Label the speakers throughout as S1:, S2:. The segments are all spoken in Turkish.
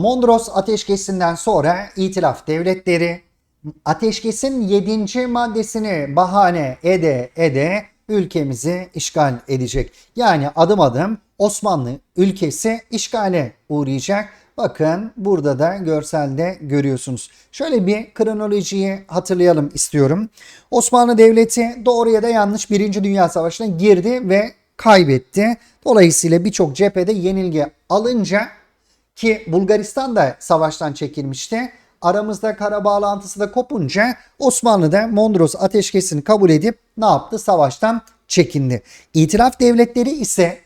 S1: Mondros Ateşkesi'nden sonra İtilaf devletleri ateşkesin 7. maddesini bahane ede ede ülkemizi işgal edecek. Yani adım adım Osmanlı ülkesi işgale uğrayacak. Bakın burada da görselde görüyorsunuz. Şöyle bir kronolojiyi hatırlayalım istiyorum. Osmanlı Devleti doğru ya da yanlış 1. Dünya Savaşı'na girdi ve kaybetti. Dolayısıyla birçok cephede yenilgi alınca ki Bulgaristan da savaştan çekilmişti. Aramızda kara bağlantısı da kopunca Osmanlı da Mondros ateşkesini kabul edip ne yaptı? Savaştan çekindi. İtilaf devletleri ise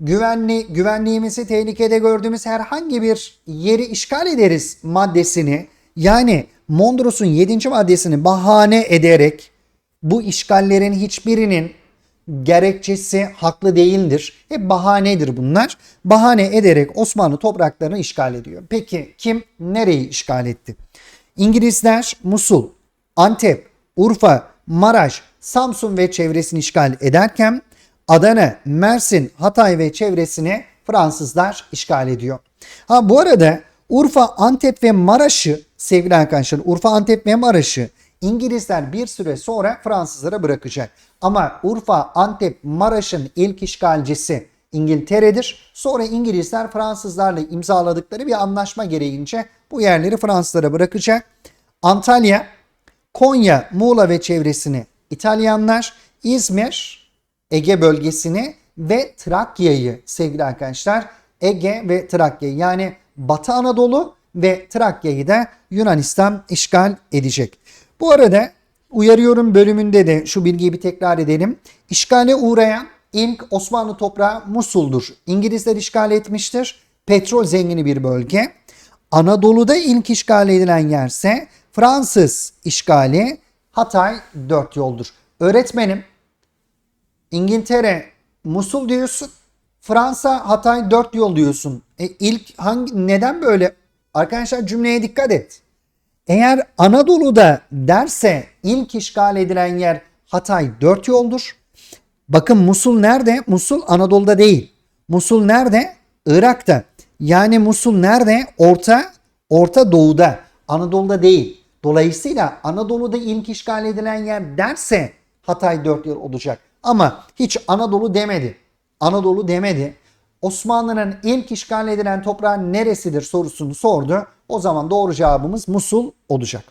S1: güvenli güvenliğimizi tehlikede gördüğümüz herhangi bir yeri işgal ederiz maddesini yani Mondros'un 7. maddesini bahane ederek bu işgallerin hiçbirinin gerekçesi haklı değildir. Hep bahanedir bunlar. Bahane ederek Osmanlı topraklarını işgal ediyor. Peki kim nereyi işgal etti? İngilizler Musul, Antep, Urfa, Maraş, Samsun ve çevresini işgal ederken Adana, Mersin, Hatay ve çevresini Fransızlar işgal ediyor. Ha bu arada Urfa, Antep ve Maraş'ı sevgili arkadaşlar Urfa, Antep ve Maraş'ı İngilizler bir süre sonra Fransızlara bırakacak. Ama Urfa, Antep, Maraş'ın ilk işgalcisi İngiltere'dir. Sonra İngilizler Fransızlarla imzaladıkları bir anlaşma gereğince bu yerleri Fransızlara bırakacak. Antalya, Konya, Muğla ve çevresini İtalyanlar, İzmir, Ege bölgesini ve Trakya'yı sevgili arkadaşlar Ege ve Trakya yani Batı Anadolu ve Trakya'yı da Yunanistan işgal edecek. Bu arada uyarıyorum bölümünde de şu bilgiyi bir tekrar edelim. İşgale uğrayan ilk Osmanlı toprağı Musul'dur. İngilizler işgal etmiştir. Petrol zengini bir bölge. Anadolu'da ilk işgal edilen yerse Fransız işgali Hatay dört yoldur. Öğretmenim İngiltere Musul diyorsun. Fransa Hatay dört yol diyorsun. E ilk hangi neden böyle? Arkadaşlar cümleye dikkat et. Eğer Anadolu'da derse ilk işgal edilen yer Hatay dört yoldur. Bakın Musul nerede? Musul Anadolu'da değil. Musul nerede? Irak'ta. Yani Musul nerede? Orta Orta Doğu'da. Anadolu'da değil. Dolayısıyla Anadolu'da ilk işgal edilen yer derse Hatay dört yıl olacak. Ama hiç Anadolu demedi. Anadolu demedi. Osmanlı'nın ilk işgal edilen toprağı neresidir sorusunu sordu. O zaman doğru cevabımız Musul olacak.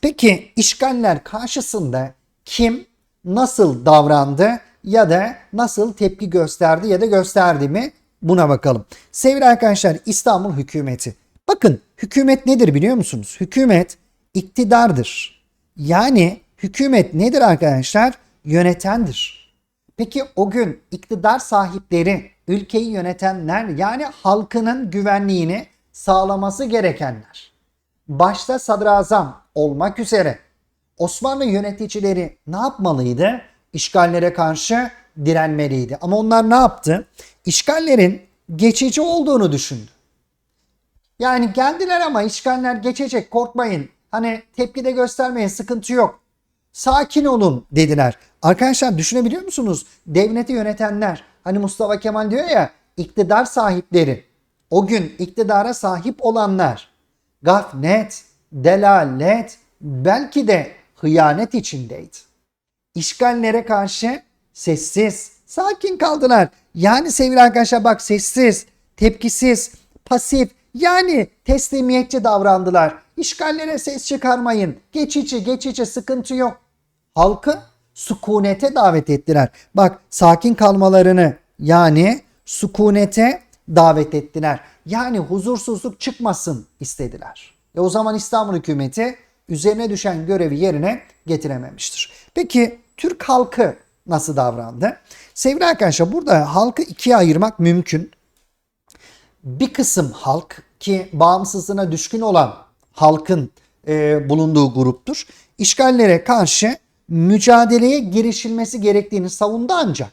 S1: Peki işgaller karşısında kim nasıl davrandı ya da nasıl tepki gösterdi ya da gösterdi mi? Buna bakalım. Sevgili arkadaşlar İstanbul hükümeti. Bakın hükümet nedir biliyor musunuz? Hükümet iktidardır. Yani hükümet nedir arkadaşlar? Yönetendir. Peki o gün iktidar sahipleri, ülkeyi yönetenler yani halkının güvenliğini sağlaması gerekenler. Başta sadrazam olmak üzere Osmanlı yöneticileri ne yapmalıydı? İşgallere karşı direnmeliydi. Ama onlar ne yaptı? İşgallerin geçici olduğunu düşündü. Yani geldiler ama işgaller geçecek korkmayın. Hani tepki de göstermeyin sıkıntı yok. Sakin olun dediler. Arkadaşlar düşünebiliyor musunuz? Devleti yönetenler hani Mustafa Kemal diyor ya iktidar sahipleri o gün iktidara sahip olanlar gaflet, delalet belki de hıyanet içindeydi. İşgallere karşı sessiz, sakin kaldılar. Yani sevgili arkadaşlar bak sessiz, tepkisiz, pasif yani teslimiyetçi davrandılar. İşgallere ses çıkarmayın. Geçici geçici sıkıntı yok. Halkı sükunete davet ettiler. Bak sakin kalmalarını yani sükunete davet ettiler. Yani huzursuzluk çıkmasın istediler. E o zaman İstanbul hükümeti üzerine düşen görevi yerine getirememiştir. Peki Türk halkı nasıl davrandı? Sevgili arkadaşlar burada halkı ikiye ayırmak mümkün. Bir kısım halk ki bağımsızlığına düşkün olan halkın e, bulunduğu gruptur. İşgallere karşı mücadeleye girişilmesi gerektiğini savundu ancak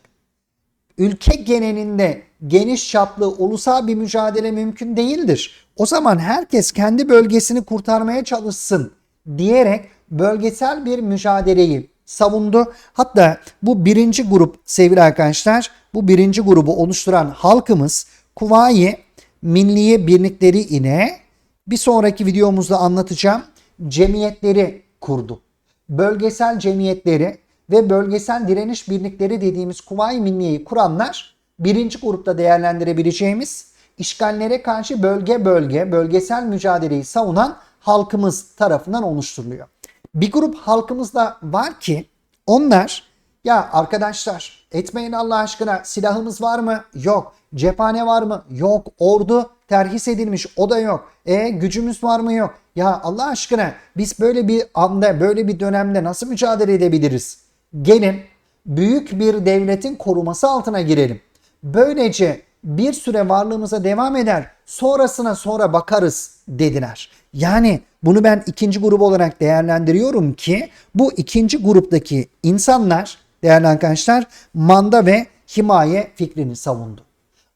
S1: ülke genelinde geniş çaplı ulusal bir mücadele mümkün değildir. O zaman herkes kendi bölgesini kurtarmaya çalışsın diyerek bölgesel bir mücadeleyi savundu. Hatta bu birinci grup sevgili arkadaşlar bu birinci grubu oluşturan halkımız Kuvayi milliye birlikleri ile bir sonraki videomuzda anlatacağım cemiyetleri kurdu. Bölgesel cemiyetleri ve bölgesel direniş birlikleri dediğimiz Kuvayi Milliye'yi kuranlar birinci grupta değerlendirebileceğimiz işgallere karşı bölge bölge bölgesel mücadeleyi savunan halkımız tarafından oluşturuluyor. Bir grup halkımız da var ki onlar ya arkadaşlar etmeyin Allah aşkına silahımız var mı? Yok. Cephane var mı? Yok. Ordu terhis edilmiş o da yok. E gücümüz var mı? Yok. Ya Allah aşkına biz böyle bir anda böyle bir dönemde nasıl mücadele edebiliriz? Gelin büyük bir devletin koruması altına girelim. Böylece bir süre varlığımıza devam eder. Sonrasına sonra bakarız dediler. Yani bunu ben ikinci grup olarak değerlendiriyorum ki bu ikinci gruptaki insanlar değerli arkadaşlar manda ve himaye fikrini savundu.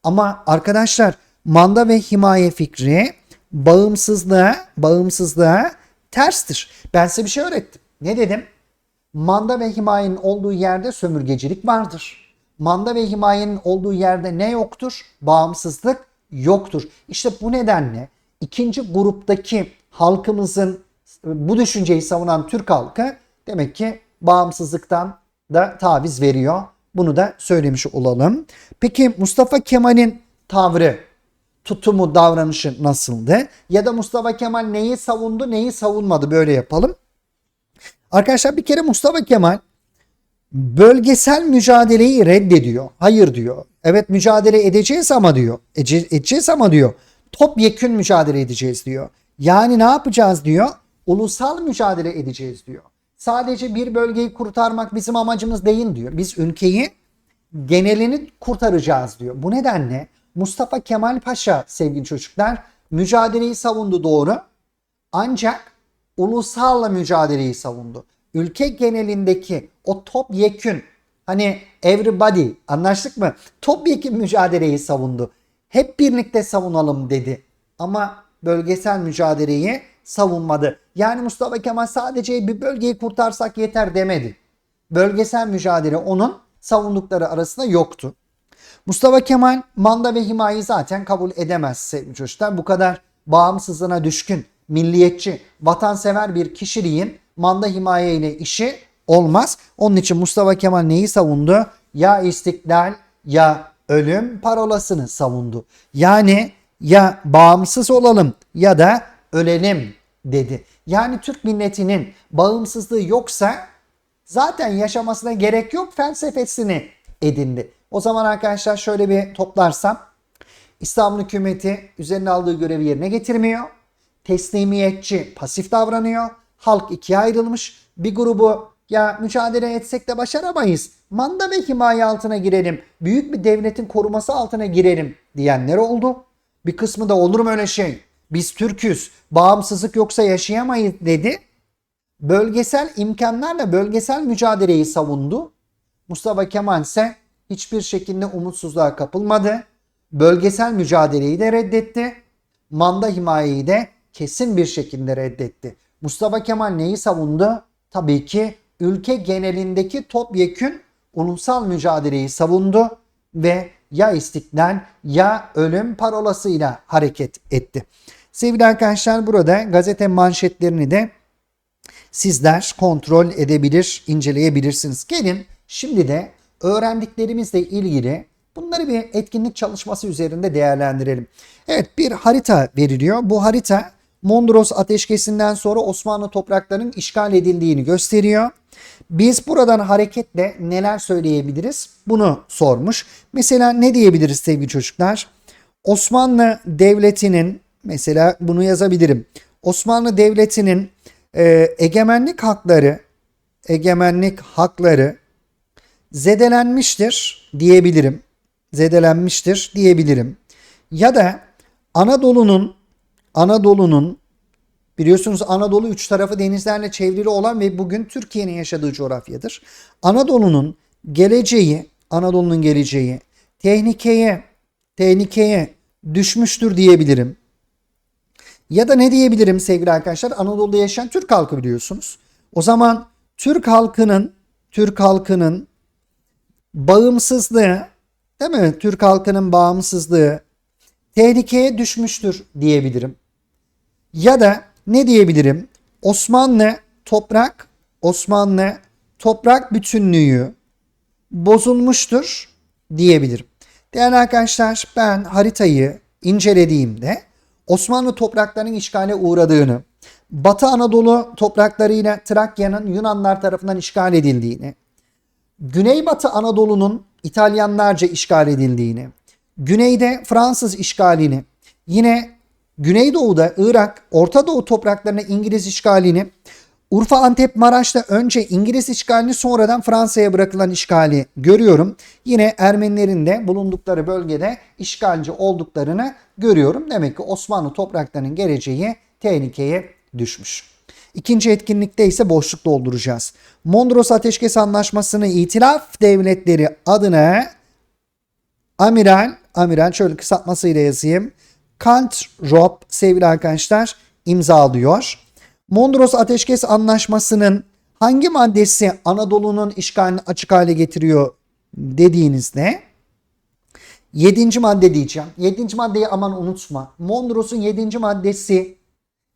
S1: Ama arkadaşlar manda ve himaye fikri bağımsızlığa, bağımsızlığa terstir. Ben size bir şey öğrettim. Ne dedim? Manda ve himayenin olduğu yerde sömürgecilik vardır. Manda ve himayenin olduğu yerde ne yoktur? Bağımsızlık yoktur. İşte bu nedenle ikinci gruptaki halkımızın bu düşünceyi savunan Türk halkı demek ki bağımsızlıktan da taviz veriyor. Bunu da söylemiş olalım. Peki Mustafa Kemal'in tavrı, tutumu, davranışı nasıldı? Ya da Mustafa Kemal neyi savundu, neyi savunmadı böyle yapalım. Arkadaşlar bir kere Mustafa Kemal bölgesel mücadeleyi reddediyor. Hayır diyor. Evet mücadele edeceğiz ama diyor. Ece- edeceğiz ama diyor. Topyekün mücadele edeceğiz diyor. Yani ne yapacağız diyor? Ulusal mücadele edeceğiz diyor. Sadece bir bölgeyi kurtarmak bizim amacımız değil diyor. Biz ülkeyi genelini kurtaracağız diyor. Bu nedenle Mustafa Kemal Paşa sevgili çocuklar mücadeleyi savundu doğru. Ancak ulusal mücadeleyi savundu. Ülke genelindeki o topyekün hani everybody anlaştık mı? Topyekün mücadeleyi savundu. Hep birlikte savunalım dedi. Ama bölgesel mücadeleyi savunmadı. Yani Mustafa Kemal sadece bir bölgeyi kurtarsak yeter demedi. Bölgesel mücadele onun savundukları arasında yoktu. Mustafa Kemal manda ve himayeyi zaten kabul edemez sevgili çocuklar. Bu kadar bağımsızlığına düşkün, milliyetçi, vatansever bir kişiliğin manda himaye ile işi olmaz. Onun için Mustafa Kemal neyi savundu? Ya istiklal ya ölüm parolasını savundu. Yani ya bağımsız olalım ya da ölelim dedi. Yani Türk milletinin bağımsızlığı yoksa zaten yaşamasına gerek yok felsefesini edindi. O zaman arkadaşlar şöyle bir toplarsam İstanbul hükümeti üzerine aldığı görevi yerine getirmiyor. Teslimiyetçi, pasif davranıyor. Halk ikiye ayrılmış. Bir grubu ya mücadele etsek de başaramayız. Manda ve himaye altına girelim. Büyük bir devletin koruması altına girelim diyenler oldu. Bir kısmı da olur mu öyle şey? Biz Türk'üz. Bağımsızlık yoksa yaşayamayız dedi. Bölgesel imkanlarla bölgesel mücadeleyi savundu. Mustafa Kemal ise hiçbir şekilde umutsuzluğa kapılmadı. Bölgesel mücadeleyi de reddetti. Manda himayeyi de kesin bir şekilde reddetti. Mustafa Kemal neyi savundu? Tabii ki ülke genelindeki topyekün ulusal mücadeleyi savundu ve ya istiklal ya ölüm parolasıyla hareket etti. Sevgili arkadaşlar burada gazete manşetlerini de sizler kontrol edebilir, inceleyebilirsiniz. Gelin şimdi de öğrendiklerimizle ilgili bunları bir etkinlik çalışması üzerinde değerlendirelim. Evet bir harita veriliyor. Bu harita Mondros ateşkesinden sonra Osmanlı topraklarının işgal edildiğini gösteriyor. Biz buradan hareketle neler söyleyebiliriz? Bunu sormuş. Mesela ne diyebiliriz sevgili çocuklar? Osmanlı Devleti'nin mesela bunu yazabilirim. Osmanlı Devleti'nin e, egemenlik hakları egemenlik hakları zedelenmiştir diyebilirim. Zedelenmiştir diyebilirim. Ya da Anadolu'nun Anadolu'nun biliyorsunuz Anadolu üç tarafı denizlerle çevrili olan ve bugün Türkiye'nin yaşadığı coğrafyadır. Anadolu'nun geleceği, Anadolu'nun geleceği tehlikeye, tehlikeye düşmüştür diyebilirim. Ya da ne diyebilirim sevgili arkadaşlar? Anadolu'da yaşayan Türk halkı biliyorsunuz. O zaman Türk halkının Türk halkının bağımsızlığı değil mi? Türk halkının bağımsızlığı tehlikeye düşmüştür diyebilirim. Ya da ne diyebilirim? Osmanlı toprak, Osmanlı toprak bütünlüğü bozulmuştur diyebilirim. Değerli arkadaşlar ben haritayı incelediğimde Osmanlı topraklarının işgale uğradığını, Batı Anadolu topraklarıyla Trakya'nın Yunanlar tarafından işgal edildiğini, Güneybatı Anadolu'nun İtalyanlarca işgal edildiğini, güneyde Fransız işgalini, yine Güneydoğu'da Irak, Orta Doğu topraklarına İngiliz işgalini, Urfa, Antep, Maraş'ta önce İngiliz işgalini sonradan Fransa'ya bırakılan işgali görüyorum. Yine Ermenilerin de bulundukları bölgede işgalci olduklarını görüyorum. Demek ki Osmanlı topraklarının geleceği tehlikeye düşmüş. İkinci etkinlikte ise boşluk dolduracağız. Mondros Ateşkes Anlaşması'nı itilaf devletleri adına Amiral, Amiral şöyle kısaltmasıyla yazayım. Kantrop sevgili arkadaşlar imzalıyor. Mondros Ateşkes Anlaşması'nın hangi maddesi Anadolu'nun işgalini açık hale getiriyor dediğinizde 7. madde diyeceğim. 7. maddeyi aman unutma. Mondros'un 7. maddesi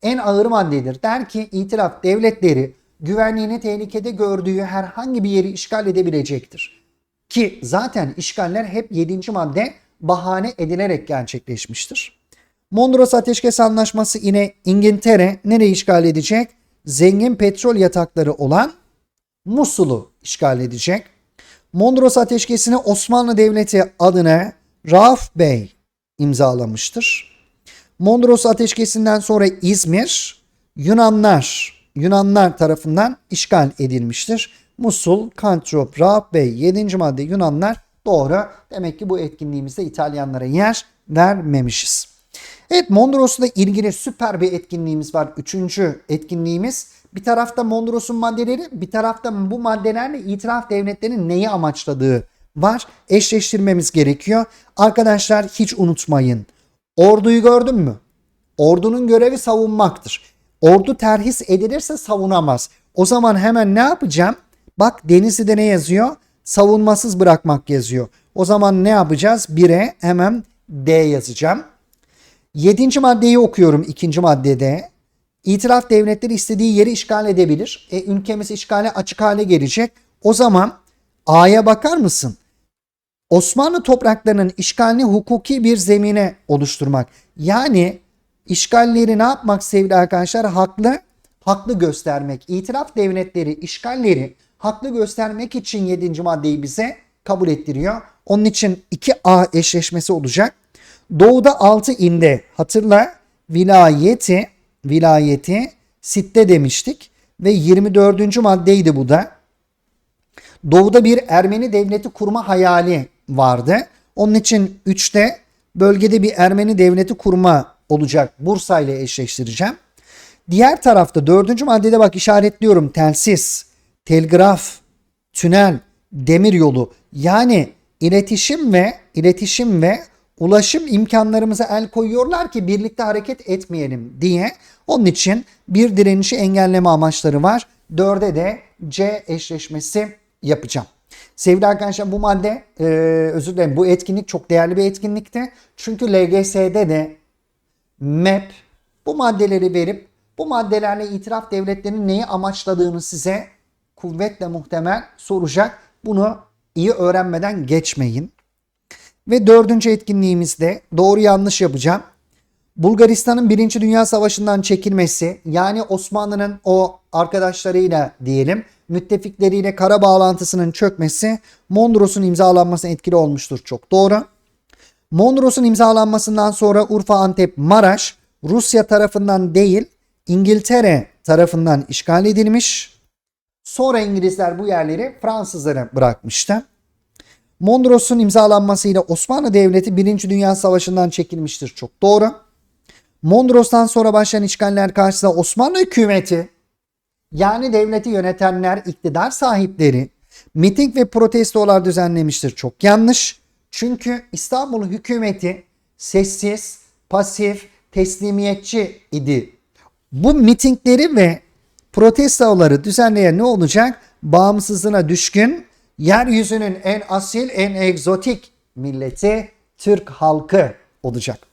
S1: en ağır maddedir. Der ki itiraf devletleri güvenliğini tehlikede gördüğü herhangi bir yeri işgal edebilecektir. Ki zaten işgaller hep 7. madde bahane edilerek gerçekleşmiştir. Mondros Ateşkes Anlaşması yine İngiltere nereyi işgal edecek? Zengin petrol yatakları olan Musul'u işgal edecek. Mondros Ateşkesi'ni Osmanlı Devleti adına Rauf Bey imzalamıştır. Mondros Ateşkesi'nden sonra İzmir Yunanlar Yunanlar tarafından işgal edilmiştir. Musul, Kantrop, Rauf Bey 7. madde Yunanlar doğru. Demek ki bu etkinliğimizde İtalyanlara yer vermemişiz. Evet Mondros'la ilgili süper bir etkinliğimiz var. Üçüncü etkinliğimiz. Bir tarafta Mondros'un maddeleri, bir tarafta bu maddelerle itiraf devletlerinin neyi amaçladığı var. Eşleştirmemiz gerekiyor. Arkadaşlar hiç unutmayın. Orduyu gördün mü? Ordunun görevi savunmaktır. Ordu terhis edilirse savunamaz. O zaman hemen ne yapacağım? Bak Denizli'de ne yazıyor? Savunmasız bırakmak yazıyor. O zaman ne yapacağız? 1'e hemen D yazacağım. Yedinci maddeyi okuyorum ikinci maddede. İtiraf devletleri istediği yeri işgal edebilir. E, ülkemiz işgale açık hale gelecek. O zaman A'ya bakar mısın? Osmanlı topraklarının işgalini hukuki bir zemine oluşturmak. Yani işgalleri ne yapmak sevgili arkadaşlar? Haklı, haklı göstermek. İtiraf devletleri işgalleri haklı göstermek için 7. maddeyi bize kabul ettiriyor. Onun için 2A eşleşmesi olacak. Doğuda 6 inde hatırla vilayeti vilayeti sitte demiştik ve 24. maddeydi bu da. Doğuda bir Ermeni devleti kurma hayali vardı. Onun için 3'te bölgede bir Ermeni devleti kurma olacak. Bursa ile eşleştireceğim. Diğer tarafta 4. maddede bak işaretliyorum. Telsiz, telgraf, tünel, demir yolu yani iletişim ve iletişim ve ulaşım imkanlarımıza el koyuyorlar ki birlikte hareket etmeyelim diye. Onun için bir direnişi engelleme amaçları var. Dörde de C eşleşmesi yapacağım. Sevgili arkadaşlar bu madde e, özür dilerim bu etkinlik çok değerli bir etkinlikti. Çünkü LGS'de de MEP bu maddeleri verip bu maddelerle itiraf devletlerinin neyi amaçladığını size kuvvetle muhtemel soracak. Bunu iyi öğrenmeden geçmeyin. Ve dördüncü etkinliğimizde doğru yanlış yapacağım. Bulgaristan'ın Birinci Dünya Savaşı'ndan çekilmesi yani Osmanlı'nın o arkadaşlarıyla diyelim müttefikleriyle kara bağlantısının çökmesi Mondros'un imzalanmasına etkili olmuştur. Çok doğru. Mondros'un imzalanmasından sonra Urfa, Antep, Maraş Rusya tarafından değil İngiltere tarafından işgal edilmiş. Sonra İngilizler bu yerleri Fransızlara bırakmıştı. Mondros'un imzalanmasıyla Osmanlı Devleti 1. Dünya Savaşı'ndan çekilmiştir. Çok doğru. Mondros'tan sonra başlayan işgaller karşısında Osmanlı hükümeti yani devleti yönetenler, iktidar sahipleri miting ve protestolar düzenlemiştir. Çok yanlış. Çünkü İstanbul hükümeti sessiz, pasif, teslimiyetçi idi. Bu mitingleri ve protestoları düzenleyen ne olacak? Bağımsızlığına düşkün, yeryüzünün en asil, en egzotik milleti Türk halkı olacak.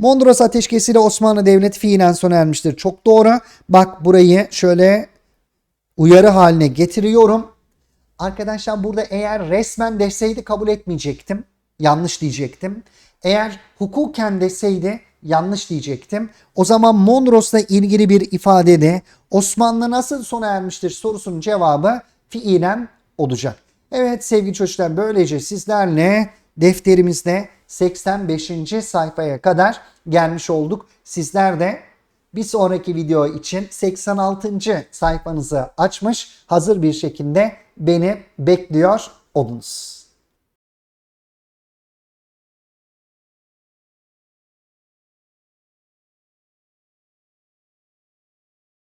S1: Mondros ateşkesiyle Osmanlı Devleti fiilen sona ermiştir. Çok doğru. Bak burayı şöyle uyarı haline getiriyorum. Arkadaşlar burada eğer resmen deseydi kabul etmeyecektim. Yanlış diyecektim. Eğer hukuken deseydi yanlış diyecektim. O zaman Mondros'la ilgili bir ifadede Osmanlı nasıl sona ermiştir sorusunun cevabı fiilen olacak. Evet sevgili çocuklar böylece sizlerle defterimizde 85. sayfaya kadar gelmiş olduk. Sizler de bir sonraki video için 86. sayfanızı açmış hazır bir şekilde beni bekliyor olunuz.